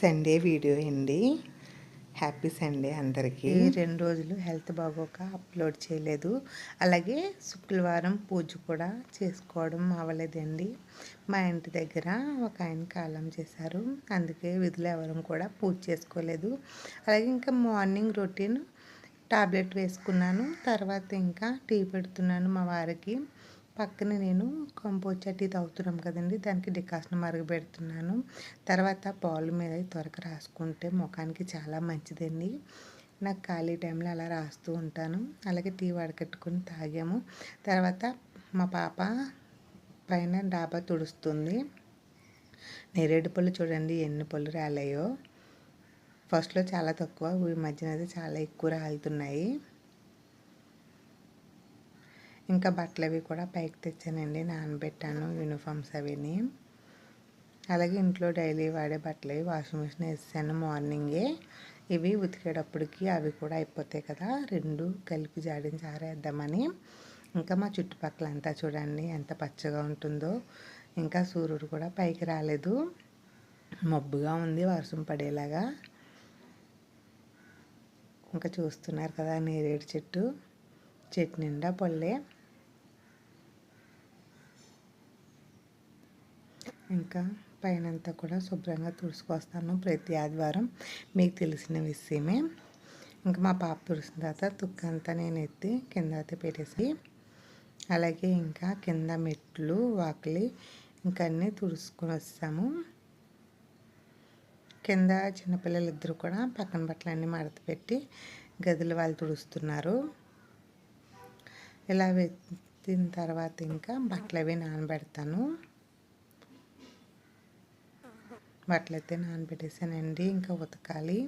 Sunday video అండి. Happy Sunday అందరికీ. రెండు రోజులు హెల్త్ బాగోక అప్లోడ్ చేయలేదు. అలాగే శుక్రవారం పూజ కూడా చేసుకోవడం అవ్వలేదండి. మా ఇంటి దగ్గర ఒక ఆయన కాలం చేశారు. అందుకే విధులు ఎవరం కూడా పూజ చేసుకోలేదు. అలాగే ఇంకా మార్నింగ్ రొటీన్ టాబ్లెట్ వేసుకున్నాను. తర్వాత ఇంకా టీ పెడుతున్నాను మా వారికి. పక్కన నేను కంపోజ్ టీ తాగుతున్నాం కదండి దానికి డికాషన్ మరగబెడుతున్నాను. తర్వాత పాలు మీద త్వరగా రాసుకుంటే ముఖానికి చాలా మంచిదండి. నాకు ఖాళీ టైంలో అలా రాస్తూ ఉంటాను. అలాగే టీ వడకట్టుకుని తాగాము. తర్వాత మా పాప పైన డాబా తుడుస్తుంది. నేరేడు పళ్ళు చూడండి ఎన్ని పళ్ళు రాలేయో. ఫస్ట్లో చాలా తక్కువ ఈ మధ్యన అయితే చాలా ఎక్కువ రాలుతున్నాయి. ఇంకా బట్టలు అవి కూడా పైకి తెచ్చానండి. నానబెట్టాను యూనిఫామ్స్ అవిని. అలాగే ఇంట్లో డైలీ వాడే బట్టలు అవి వాషింగ్ మిషన్ వేసాను మార్నింగే ఇవి ఉతికేటప్పటికి అవి కూడా అయిపోతాయి కదా. రెండు కలిపి జాడించి ఆరేద్దామని. ఇంకా మా చుట్టుపక్కల అంతా చూడండి ఎంత పచ్చగా ఉంటుందో. ఇంకా సూర్యుడు కూడా పైకి రాలేదు. మబ్బుగా ఉంది వర్షం పడేలాగా. ఇంకా చూస్తున్నారు కదా నేరేడు చెట్టు. చెట్టు నిండా పళ్ళే ఇంకా పైనంతా కూడా శుభ్రంగా తుడుచుకొస్తాను ప్రతి ఆదివారం. మీకు తెలిసిన విషయమే. ఇంకా మా పాప తుడిసిన తర్వాత తుక్కంతా నేను ఎత్తి కింద అయితే పెట్టేసి అలాగే ఇంకా కింద మెట్లు వాకిలి ఇంకా అన్నీ తుడుచుకొని వస్తాము. కింద చిన్నపిల్లలు ఇద్దరు కూడా పక్కన బట్టలన్నీ మడత పెట్టి గదులు వాళ్ళు తుడుస్తున్నారు. ఇలా పెట్టిన తర్వాత ఇంకా బట్టలు అవి నానబెడతాను. బట్టలు అయితే నానబెట్టేసానండి ఇంకా ఉతకాలి.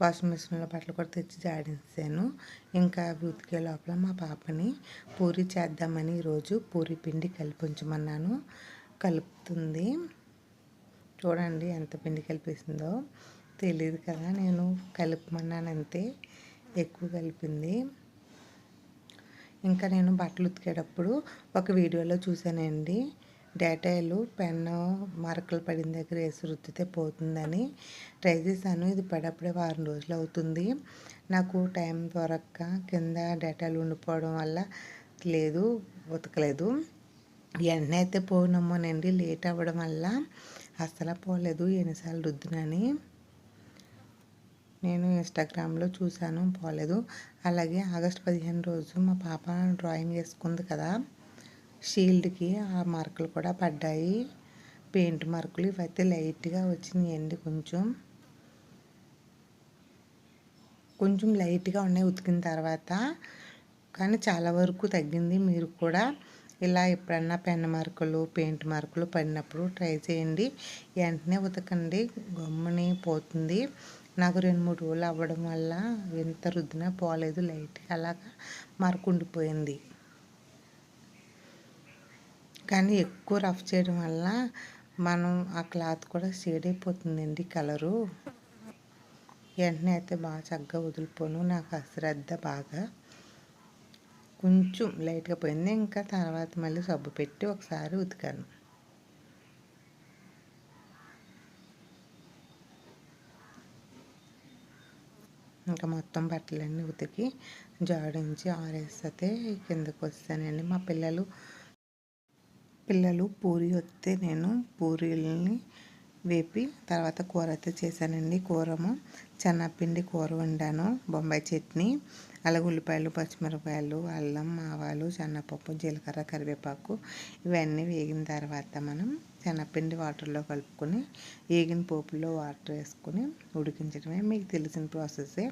వాషింగ్ మిషన్లో బట్టలు కూడా తెచ్చి జాడించాను ఇంకా అవి ఉతికే లోపల మా పాపని పూరి చేద్దామని ఈరోజు పూరి పిండి కలిపి ఉంచమన్నాను కలుపుతుంది. చూడండి ఎంత పిండి కలిపేసిందో. తెలియదు కదా నేను కలుపమన్నాను అంతే ఎక్కువ కలిపింది. ఇంకా నేను బట్టలు ఉతికేటప్పుడు ఒక వీడియోలో చూశానండి డేటాలు పెన్ను మరకలు పడిన దగ్గర వేసి రుద్దితే పోతుందని ట్రై చేశాను. ఇది పడప్పుడే వారం రోజులు అవుతుంది. నాకు టైం దొరక్క కింద డేటాలు ఉండిపోవడం వల్ల లేదు ఉతకలేదు. వెంటనే అయితే పోనమ్మోనండి లేట్ అవ్వడం వల్ల అస్సలు పోలేదు. ఎన్నిసార్లు రుద్దునని నేను ఇన్స్టాగ్రామ్లో చూశాను పోలేదు. అలాగే ఆగస్ట్ పదిహేను రోజు మా పాప డ్రాయింగ్ వేసుకుంది కదా. షీల్డ్కి ఆ మార్కులు కూడా పడ్డాయి. పెయింట్ మార్కులు ఇవైతే లైట్గా వచ్చినాయండి కొంచెం. కొంచెం లైట్గా ఉన్నాయి ఉతికిన తర్వాత. కానీ చాలా వరకు తగ్గింది. మీరు కూడా ఇలా ఎప్పుడన్నా పెన్ మార్కులు పెయింట్ మార్కులు పడినప్పుడు ట్రై చేయండి. వెంటనే ఉతకండి. గమ్ముని పోతుంది. నాకు రెండు మూడు రోజులు అవ్వడం వల్ల ఎంత రుద్దినా పోలేదు. లైట్గా అలాగా మార్కు ఉండిపోయింది. కానీ ఎక్కువ రఫ్ చేయడం వల్ల మనం ఆ క్లాత్ కూడా షేడ్ అయిపోతుందండి కలరు. వెంటనే అయితే బాగా చక్కగా వదిలిపోను నాకు అశ్రద్ధ బాగా. కొంచెం లైట్గా పోయింది. ఇంకా తర్వాత మళ్ళీ సబ్బు పెట్టి ఒకసారి ఉతికాను. ఇంకా మొత్తం బట్టలన్నీ ఉతికి జాడించి ఆరేస్తే కిందకు వస్తానండి మా పిల్లలు పిల్లలు పూరి వస్తే నేను పూరీలని వేపి తర్వాత కూర అయితే చేశానండి. కూరము చెన్నపిండి కూర వండాను. బొంబాయి చట్నీ అలాగే ఉల్లిపాయలు పచ్చిమిరపకాయలు అల్లం ఆవాలు చెన్నపప్పు జీలకర్ర కరివేపాకు ఇవన్నీ వేగిన తర్వాత మనం చెన్నపిండి వాటర్లో కలుపుకొని వేగిన పోపులో వాటర్ వేసుకొని ఉడికించడమే మీకు తెలిసిన ప్రాసెసే.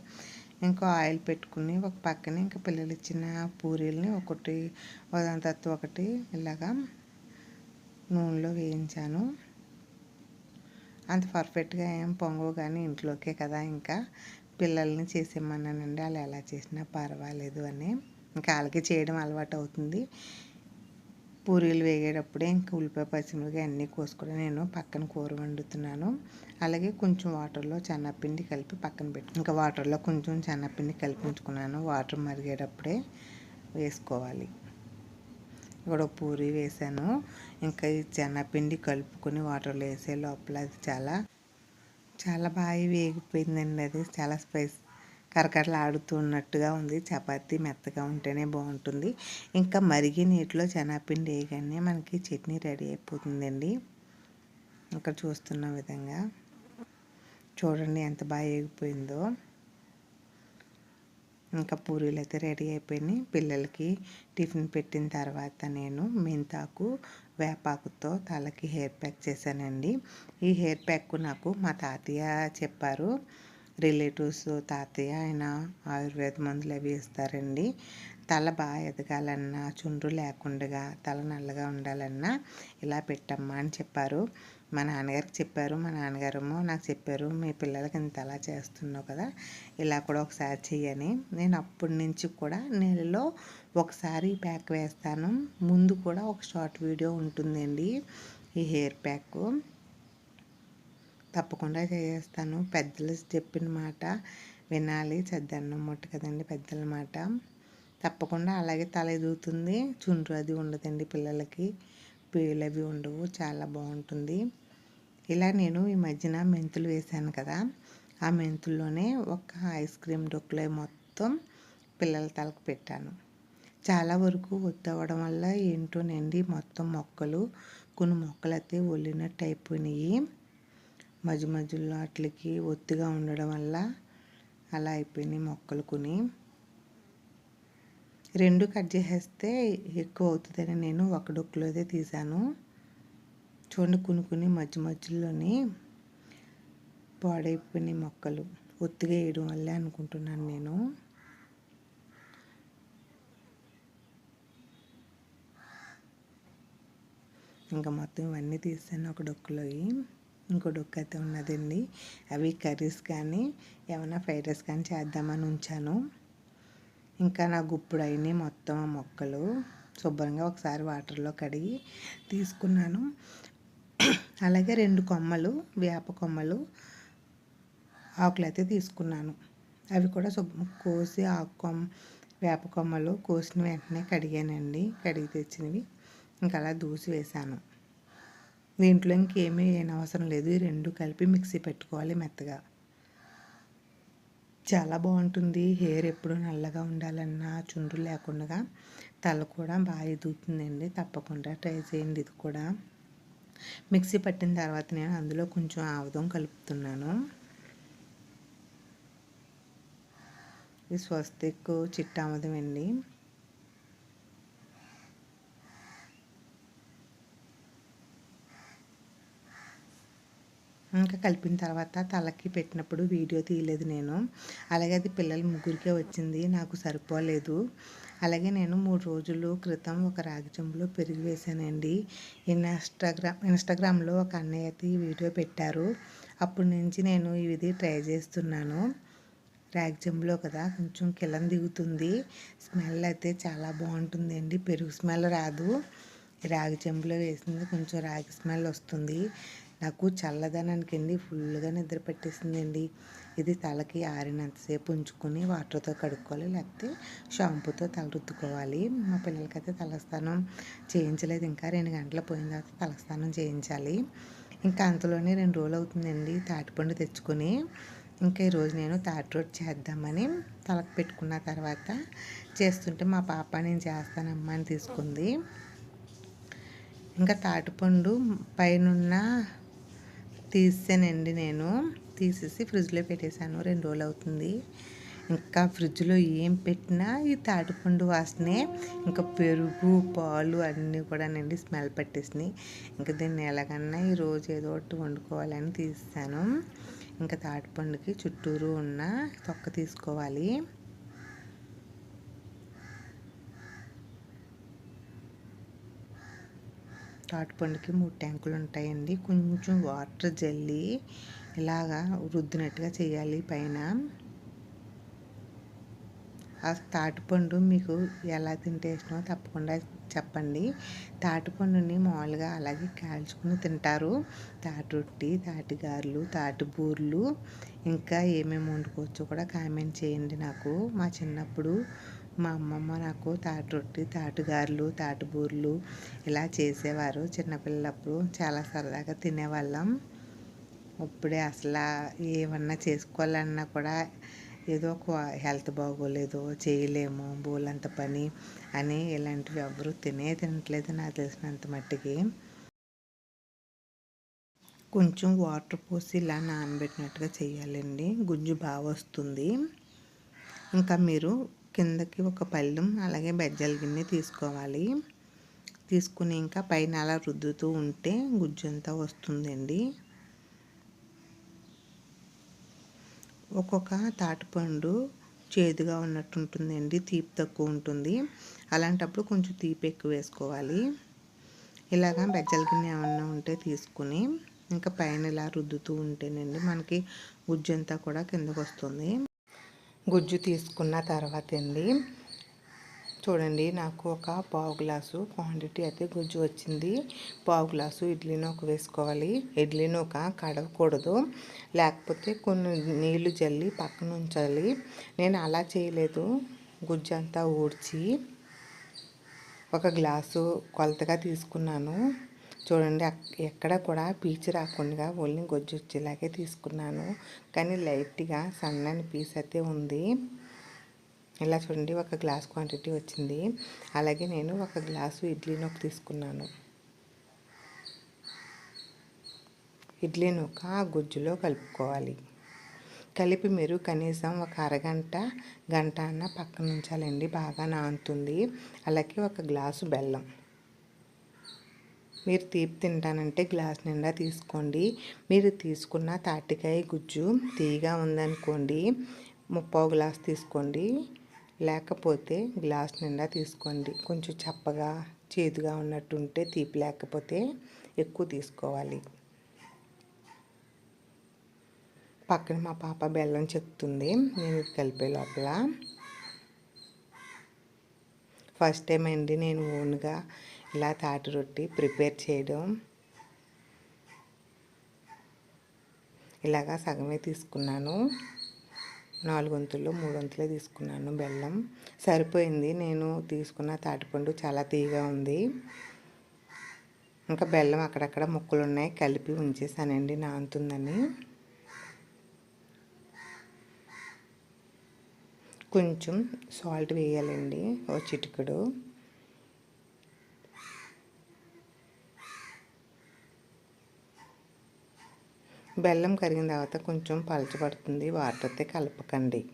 ఇంకో ఆయిల్ పెట్టుకుని ఒక పక్కన ఇంకా పిల్లలు ఇచ్చిన పూరీలని ఒకటి దాని ఒకటి ఇలాగా నూనెలో వేయించాను. అంత పర్ఫెక్ట్గా ఏం పొంగవు కానీ ఇంట్లోకే కదా ఇంకా. పిల్లల్ని చేసేమన్నానండి వాళ్ళు ఎలా చేసినా పర్వాలేదు అని. ఇంకా వాళ్ళకి చేయడం అలవాటు అవుతుంది. పూరీలు వేగేటప్పుడే ఇంకా ఉల్లిపాయ పచ్చిమిరపకాయ అన్నీ కోసుకొని నేను పక్కన కూర వండుతున్నాను. అలాగే కొంచెం వాటర్లో చెన్నపిండి కలిపి పక్కన పెట్టి ఇంకా వాటర్లో కొంచెం చెన్నపిండి కలిపి ఉంచుకున్నాను వాటర్ మరిగేటప్పుడే వేసుకోవాలి. ఇక్కడ పూరి వేసాను. ఇంకా ఈ చెన్నపిండి కలుపుకొని వాటర్లో వేసే లోపల అది చాలా చాలా బాగా వేగిపోయిందండి అది. చాలా స్పైస్ కరకరలాడుతున్నట్టుగా ఉంది. చపాతీ మెత్తగా ఉంటేనే బాగుంటుంది. ఇంకా మరిగి నీటిలో శనగపిండి వేయగానే మనకి చట్నీ రెడీ అయిపోతుందండి. ఇక్కడ చూస్తున్న విధంగా. చూడండి ఎంత బాగా వేగిపోయిందో. ఇంకా పూరీలు అయితే రెడీ అయిపోయినాయి. పిల్లలకి టిఫిన్ పెట్టిన తర్వాత నేను మెంతాకు వేపాకుతో తలకి హెయిర్ ప్యాక్ చేశానండి. ఈ హెయిర్ ప్యాక్ నాకు మా తాతయ్య చెప్పారు. రిలేటివ్స్ తాతయ్య ఆయన ఆయుర్వేద మందులు అవి ఇస్తారండి. తల బాగా ఎదగాలన్నా చుండ్రు లేకుండా తల నల్లగా ఉండాలన్నా ఇలా పెట్టమ్మా అని చెప్పారు. మా నాన్నగారికి చెప్పారు. మా నాన్నగారేమో నాకు చెప్పారు మీ పిల్లలకి ఇంత అలా చేస్తున్నావు కదా ఇలా కూడా ఒకసారి చెయ్యని. నేను అప్పటి నుంచి కూడా నెలలో ఒకసారి ప్యాక్ వేస్తాను. ముందు కూడా ఒక షార్ట్ వీడియో ఉంటుందండి ఈ హెయిర్ ప్యాక్. తప్పకుండా చేస్తాను పెద్దలు చెప్పిన మాట వినాలి. చద్దన్నం ముట్టు కదండి పెద్దల మాట. తప్పకుండా అలాగే తల ఎదుగుతుంది. చుండ్రు అది ఉండదండి పిల్లలకి. పేలు అవి ఉండవు చాలా బాగుంటుంది. ఇలా నేను ఈ మధ్యన మెంతులు వేసాను కదా ఆ మెంతుల్లోనే ఒక ఐస్ క్రీమ్ డొక్కులో మొత్తం పిల్లల తలకు పెట్టాను. చాలా వరకు ఒత్తవడం వల్ల ఏంటోనండి మొత్తం మొక్కలు కొన్ని మొక్కలు అయితే ఒళ్ళినట్టు అయిపోయినాయి. మధ్య మధ్యలో వాటికి ఒత్తిగా ఉండడం వల్ల అలా అయిపోయినాయి మొక్కలు కొని రెండు కట్ చేసేస్తే ఎక్కువ అవుతుందని నేను ఒక డొక్కులోదే తీసాను చూడండి కొనుక్కుని మధ్య మధ్యలోని పాడైపోయిన మొక్కలు. ఒత్తిగా వేయడం వల్లే అనుకుంటున్నాను నేను. ఇంకా మొత్తం ఇవన్నీ తీసాను ఒక డొక్కులో ఇంకో డొక్కు అయితే ఉన్నదండి. అవి కర్రీస్ కానీ ఏమైనా ఫ్రైడ్ రైస్ కానీ చేద్దామని ఉంచాను. ఇంకా నా గుప్పుడు అయినాయి మొత్తం మొక్కలు. శుభ్రంగా ఒకసారి వాటర్లో కడిగి తీసుకున్నాను. అలాగే రెండు కొమ్మలు వేప కొమ్మలు ఆకులు అయితే తీసుకున్నాను. అవి కూడా శుభ్రం కోసి ఆకు కొమ్మ వేప కొమ్మలు కోసిన వెంటనే కడిగానండి. కడిగి తెచ్చినవి. ఇంకా అలా దూసి వేసాను దీంట్లో ఇంకేమీ అవసరం లేదు. ఈ రెండు కలిపి మిక్సీ పెట్టుకోవాలి మెత్తగా. చాలా బాగుంటుంది. హెయిర్ ఎప్పుడు నల్లగా ఉండాలన్నా చుండ్రు లేకుండా తల కూడా బాగా ఎదుగుతుందండి. తప్పకుండా ట్రై చేయండి ఇది కూడా. మిక్సీ పట్టిన తర్వాత నేను అందులో కొంచెం ఆముదం కలుపుతున్నాను. ఇది స్వస్తిక్ చిట్టాముదం అండి. ఇంకా కలిపిన తర్వాత తలకి పెట్టినప్పుడు వీడియో తీయలేదు నేను. అలాగే అది పిల్లల ముగ్గురికే వచ్చింది నాకు సరిపోలేదు. అలాగే నేను మూడు రోజులు క్రితం ఒక రాగి చెంబులో పెరిగి వేసానండి. ఇన్స్టాగ్రామ్ ఇన్స్టాగ్రామ్లో ఒక అన్నయ్య అయితే ఈ వీడియో పెట్టారు. అప్పటి నుంచి నేను ఇది ట్రై చేస్తున్నాను. రాగి చెంబులో కదా కొంచెం కిలం దిగుతుంది. స్మెల్ అయితే చాలా బాగుంటుంది అండి పెరుగు స్మెల్ రాదు. రాగి చెంబులో వేసింది కొంచెం రాగి స్మెల్ వస్తుంది. నాకు చల్లదనానికి అండి ఫుల్గా నిద్ర పెట్టేసిందండి. ఇది తలకి ఆరినంతసేపు ఉంచుకొని వాటర్తో కడుక్కోవాలి లేకపోతే షాంపూతో తల రుద్దుకోవాలి. మా పిల్లలకైతే తలస్నానం చేయించలేదు ఇంకా రెండు గంటలు పోయిన తర్వాత తలస్నానం చేయించాలి. ఇంకా అంతలోనే రెండు రోజులు అవుతుందండి తాటిపండు తెచ్చుకొని. ఇంకా ఈరోజు నేను తాటి రోడ్ చేద్దామని తలకు పెట్టుకున్న తర్వాత చేస్తుంటే మా పాప నేను చేస్తానమ్మా అని తీసుకుంది. ఇంకా తాటిపండు పైనున్న తీసానండి నేను. తీసేసి ఫ్రిడ్జ్లో పెట్టేశాను. రెండు రోజులు అవుతుంది ఇంకా ఫ్రిడ్జ్లో ఏం పెట్టినా ఈ తాటిపండు వాసనే ఇంకా పెరుగు పాలు అన్నీ కూడా నండి స్మెల్ పట్టేసినాయి. ఇంకా దీన్ని ఎలాగన్నా ఈరోజు ఏదో ఒకటి వండుకోవాలని తీసాను ఇంకా తాటిపండుకి చుట్టూరు ఉన్న తొక్క తీసుకోవాలి. తాటిపండుకి మూడు ట్యాంకులు ఉంటాయండి. కొంచెం వాటర్ జల్లి ఇలాగా రుద్దినట్టుగా చేయాలి పైన. ఆ తాటిపండు మీకు ఎలా తింటే ఇష్టమో తప్పకుండా చెప్పండి. తాటిపండుని మామూలుగా అలాగే కాల్చుకుని తింటారు. తాటి రొట్టి తాటి గారెలు తాటి బూర్లు. ఇంకా ఏమేమి వండుకోవచ్చో కూడా కామెంట్ చేయండి నాకు. మా చిన్నప్పుడు మా అమ్మమ్మ నాకు తాటి రొట్టి తాటుగారులు తాటిబూర్లు ఇలా చేసేవారు. చిన్నపిల్లప్పుడు చాలా సరదాగా తినేవాళ్ళం. ఇప్పుడే అసలు ఏమన్నా చేసుకోవాలన్నా కూడా ఏదో ఒక హెల్త్ బాగోలేదు చేయలేము బోలంత పని అని ఇలాంటివి ఎవరు తినే తినట్లేదు నాకు తెలిసినంత మట్టికి. కొంచెం వాటర్ పోసి ఇలా నానబెట్టినట్టుగా చేయాలండి. గుజ్జు బాగా వస్తుంది. ఇంకా మీరు కిందకి ఒక పళ్ళెం అలాగే బెజ్జల గిన్నె తీసుకోవాలి. తీసుకుని ఇంకా పైన అలా రుద్దుతూ ఉంటే గుజ్జంతా వస్తుందండి. ఒక్కొక్క తాటిపండు చేదుగా ఉన్నట్టు ఉంటుందండి తీపి తక్కువ ఉంటుంది. అలాంటప్పుడు కొంచెం తీపి ఎక్కువ వేసుకోవాలి. ఇలాగా బెజ్జల గిన్నె ఏమన్నా ఉంటే తీసుకుని ఇంకా పైన ఇలా రుద్దుతూ ఉంటేనండి మనకి గుజ్జంతా కూడా కిందకు వస్తుంది. గుజ్జు తీసుకున్న తర్వాత అండి చూడండి నాకు ఒక పావు గ్లాసు క్వాంటిటీ అయితే గుజ్జు వచ్చింది. పావు గ్లాసు ఇడ్లీ నూక వేసుకోవాలి. ఇడ్లీ నూక కడగకూడదు లేకపోతే కొన్ని నీళ్ళు జల్లి పక్కన ఉంచాలి నేను అలా చేయలేదు. గుజ్జు అంతా ఊడ్చి ఒక గ్లాసు కొలతగా తీసుకున్నాను. చూడండి ఎక్కడ కూడా పీచు రాకుండా ఓన్లీ గొజ్జు వచ్చేలాగే తీసుకున్నాను. కానీ లైట్గా సన్నని పీస్ అయితే ఉంది. ఇలా చూడండి ఒక గ్లాస్ క్వాంటిటీ వచ్చింది. అలాగే నేను ఒక గ్లాసు ఇడ్లీ నూక తీసుకున్నాను. ఇడ్లీ నూక ఆ గుజ్జులో కలుపుకోవాలి. కలిపి మీరు కనీసం ఒక అరగంట గంట అన్న పక్కన ఉంచాలండి బాగా నానుతుంది. అలాగే ఒక గ్లాసు బెల్లం. మీరు తీపి తింటానంటే గ్లాస్ నిండా తీసుకోండి. మీరు తీసుకున్న తాటికాయ గుజ్జు తీగా ఉందనుకోండి. ముప్పావు గ్లాస్ తీసుకోండి. లేకపోతే గ్లాస్ నిండా తీసుకోండి. కొంచెం చప్పగా చేదుగా ఉన్నట్టుంటే తీపి లేకపోతే ఎక్కువ తీసుకోవాలి. పక్కన మా పాప బెల్లం చెప్తుంది. నేను కలిపే లోపల. ఫస్ట్ టైం అండి నేను ఓన్గా ఇలా తాటి రొట్టి ప్రిపేర్ చేయడం. ఇలాగా సగమే తీసుకున్నాను. నాలుగు వంతుల్లో మూడు వంతులే తీసుకున్నాను బెల్లం. సరిపోయింది. నేను తీసుకున్న తాటిపండు చాలా తీగా ఉంది. ఇంకా బెల్లం అక్కడక్కడ ముక్కలు ఉన్నాయి కలిపి ఉంచేసానండి నాంతుందని కొంచెం సాల్ట్ వేయాలండి. ఓ చిటికెడు. బెల్లం కరిగిన తర్వాత కొంచెం పలచబడుతుంది. వాటర్ కలపకండి.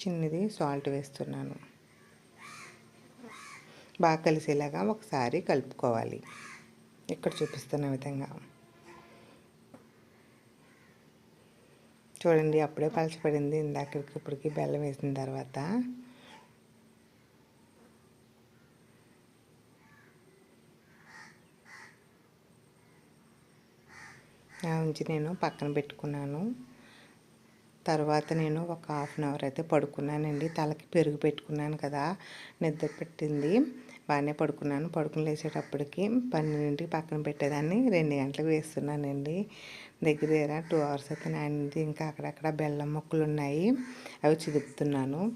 చిన్నది సాల్ట్ వేస్తున్నాను. బాగా కలిసేలాగా ఒకసారి కలుపుకోవాలి. ఇక్కడ చూపిస్తున్న విధంగా. చూడండి అప్పుడే పలచబడింది. ఇందాక ఇప్పటికి బెల్లం వేసిన తర్వాత ఉంచి నేను పక్కన పెట్టుకున్నాను. తర్వాత నేను ఒక హాఫ్ అన్ అవర్ అయితే పడుకున్నానండి. తలకి పెరుగు పెట్టుకున్నాను కదా నిద్ర పెట్టింది. బాగానే పడుకున్నాను. పడుకుని లేచేటప్పటికి పన్నెండింటికి పక్కన పెట్టేదాన్ని. రెండు గంటలకు వేస్తున్నానండి దగ్గర దగ్గర టూ అవర్స్ అయితే నానింది. ఇంకా అక్కడక్కడ బెల్లం మొక్కలు ఉన్నాయి. అవి చిదుపుతున్నాను.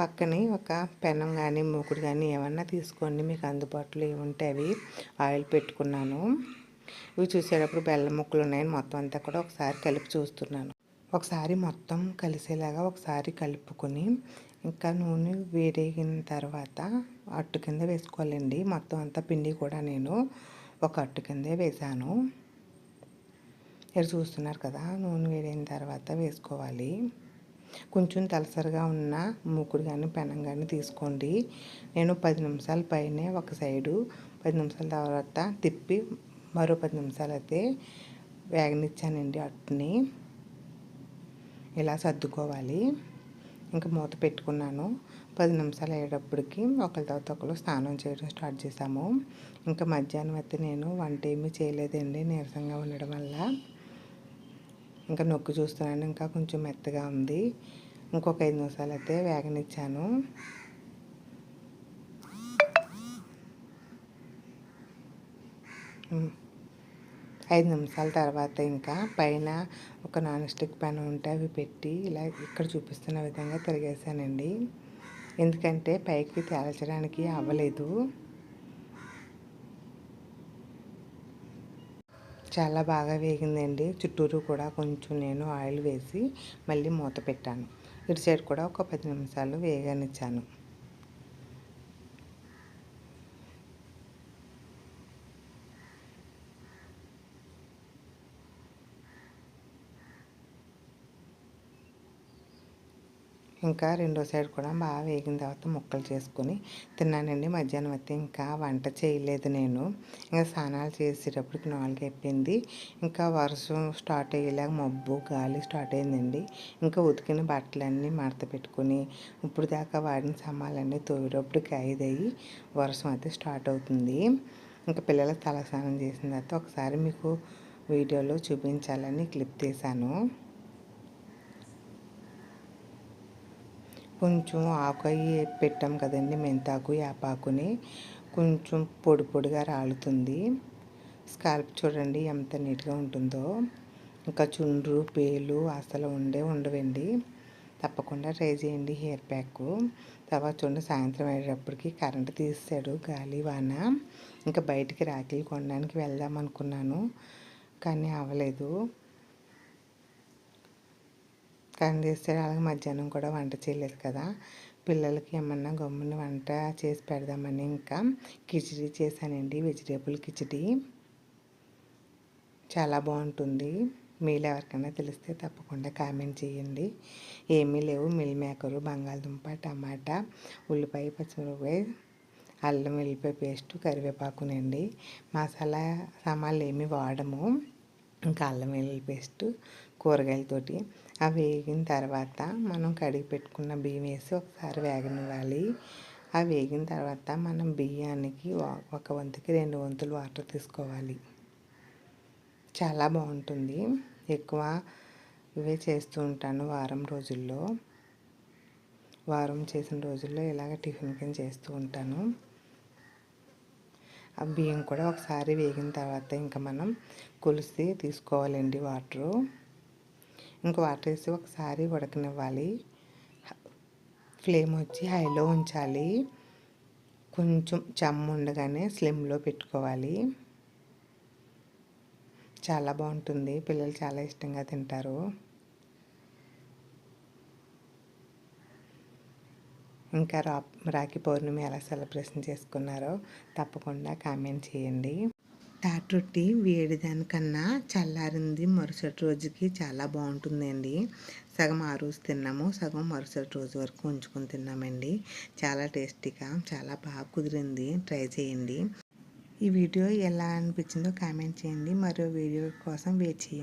పక్కనే ఒక పెనం కానీ మూకుడు కానీ ఏమన్నా తీసుకోండి. మీకు అందుబాటులో ఏముంటే అవి. ఆయిల్ పెట్టుకున్నాను. ఇవి చూసేటప్పుడు బెల్లం ముక్కలు ఉన్నాయని మొత్తం అంతా కూడా ఒకసారి కలిపి చూస్తున్నాను. ఒకసారి మొత్తం కలిసేలాగా ఒకసారి కలుపుకొని ఇంకా నూనె వేడెగిన తర్వాత అట్టు కింద వేసుకోవాలండి. మొత్తం అంతా పిండి కూడా నేను ఒక అట్టు కిందే వేసాను ఇక్కడ చూస్తున్నారు కదా నూనె వేడైన తర్వాత వేసుకోవాలి. కొంచెం తలసరిగా ఉన్న మూకుడు కానీ పెనం కానీ తీసుకోండి. నేను పది నిమిషాల పైనే ఒక సైడు పది నిమిషాల తర్వాత తిప్పి మరో పది నిమిషాలు అయితే వేగనిచ్చానండి అట్టుని ఇలా సర్దుకోవాలి. ఇంకా మూత పెట్టుకున్నాను. పది నిమిషాలు అయ్యేటప్పటికి ఒకరి తర్వాత ఒకరు స్నానం చేయడం స్టార్ట్ చేశాము. ఇంకా మధ్యాహ్నం అయితే నేను వంట ఏమీ చేయలేదండి నీరసంగా ఉండడం వల్ల. ఇంకా నొక్కి చూస్తున్నాను ఇంకా కొంచెం మెత్తగా ఉంది. ఇంకొక ఐదు నిమిషాలు అయితే వేగనిచ్చాను. ఐదు నిమిషాల తర్వాత ఇంకా పైన ఒక నాన్ స్టిక్ పెన్ ఉంటే అవి పెట్టి ఇలా ఇక్కడ చూపిస్తున్న విధంగా తిరిగేసానండి. ఎందుకంటే పైకి తేల్చడానికి అవ్వలేదు. చాలా బాగా వేగిందండి. చుట్టూరు కూడా కొంచెం నేను ఆయిల్ వేసి మళ్ళీ మూత పెట్టాను. ఇటు సైడ్ కూడా ఒక పది నిమిషాలు వేగనిచ్చాను. ఇంకా రెండో సైడ్ కూడా బాగా వేగిన తర్వాత ముక్కలు చేసుకొని తిన్నానండి. మధ్యాహ్నం అయితే ఇంకా వంట చేయలేదు నేను. ఇంకా స్నానాలు చేసేటప్పటికి నాలుగు అయిపోయింది. ఇంకా వర్షం స్టార్ట్ అయ్యేలాగా మబ్బు గాలి స్టార్ట్ అయిందండి. ఇంకా ఉతికిన బట్టలన్నీ మడత పెట్టుకొని ఇప్పుడు దాకా వాడిన సామాన్లన్నీ తోడేటప్పటికి ఐదు అయ్యి వర్షం అయితే స్టార్ట్ అవుతుంది. ఇంకా పిల్లలకు తలస్నానం చేసిన తర్వాత ఒకసారి మీకు వీడియోలో చూపించాలని క్లిప్ తీశాను. కొంచెం ఆకు అయ్యి పెట్టాం కదండి మెంతాకు యాపాకుని. కొంచెం పొడి పొడిగా రాలుతుంది. స్కాల్ప్ చూడండి ఎంత నీట్గా ఉంటుందో. ఇంకా చుండ్రు పేలు అసలు ఉండే ఉండవండి. తప్పకుండా ట్రై చేయండి హెయిర్ ప్యాక్. తర్వాత చూడండి సాయంత్రం అయ్యేటప్పటికి కరెంట్ తీసాడు గాలి వాన. ఇంకా బయటికి రాఖీలు కొనడానికి వెళ్దాం అనుకున్నాను కానీ అవ్వలేదు. కరెంట్ తీస్తే అలాగే మధ్యాహ్నం కూడా వంట చేయలేదు కదా. పిల్లలకి ఏమన్నా గమ్మున వంట చేసి పెడదామని ఇంకా కిచిడి చేశానండి వెజిటేబుల్ కిచిడి. చాలా బాగుంటుంది. మీలు ఎవరికైనా తెలిస్తే తప్పకుండా కామెంట్ చేయండి. ఏమీ లేవు. మిల్ మేకరు బంగాళదుంప టమాటా ఉల్లిపాయ పచ్చిమిరపకాయ అల్లం వెల్లిపాయ పేస్టు కరివేపాకునండి మసాలా సామాన్లు ఏమి వాడము. ఇంకా అల్లం వెల్లుల్లి పేస్టు కూరగాయలతోటి. అవి వేగిన తర్వాత మనం కడిగి పెట్టుకున్న బియ్యం వేసి ఒకసారి వేగనివ్వాలి. అవి వేగిన తర్వాత మనం బియ్యానికి ఒక వంతుకి రెండు వంతులు వాటర్ తీసుకోవాలి. చాలా బాగుంటుంది. ఎక్కువ ఇవే చేస్తూ ఉంటాను వారం రోజుల్లో. వారం చేసిన రోజుల్లో ఇలాగ టిఫిన్ కింద చేస్తూ ఉంటాను. ఆ బియ్యం కూడా ఒకసారి వేగిన తర్వాత ఇంకా మనం కొలిసి తీసుకోవాలండి వాటరు. ఇంకా వాటర్ వేసి ఒకసారి ఉడకనివ్వాలి. ఫ్లేమ్ వచ్చి హైలో ఉంచాలి. కొంచెం చెమ్మ ఉండగానే స్లిమ్లో పెట్టుకోవాలి. చాలా బాగుంటుంది. పిల్లలు చాలా ఇష్టంగా తింటారు. ఇంకా రా రాఖీ పౌర్ణమి ఎలా సెలబ్రేషన్ చేసుకున్నారో తప్పకుండా కామెంట్ చేయండి. తాటొట్టి వేడి దానికన్నా చల్లారింది మరుసటి రోజుకి చాలా బాగుంటుందండి. సగం ఆ రోజు తిన్నాము సగం మరుసటి రోజు వరకు ఉంచుకొని తిన్నామండి. చాలా టేస్టీగా చాలా బాగా కుదిరింది. ట్రై చేయండి. ఈ వీడియో ఎలా అనిపించిందో కామెంట్ చేయండి. మరో వీడియో కోసం వెయిట్ చేయండి.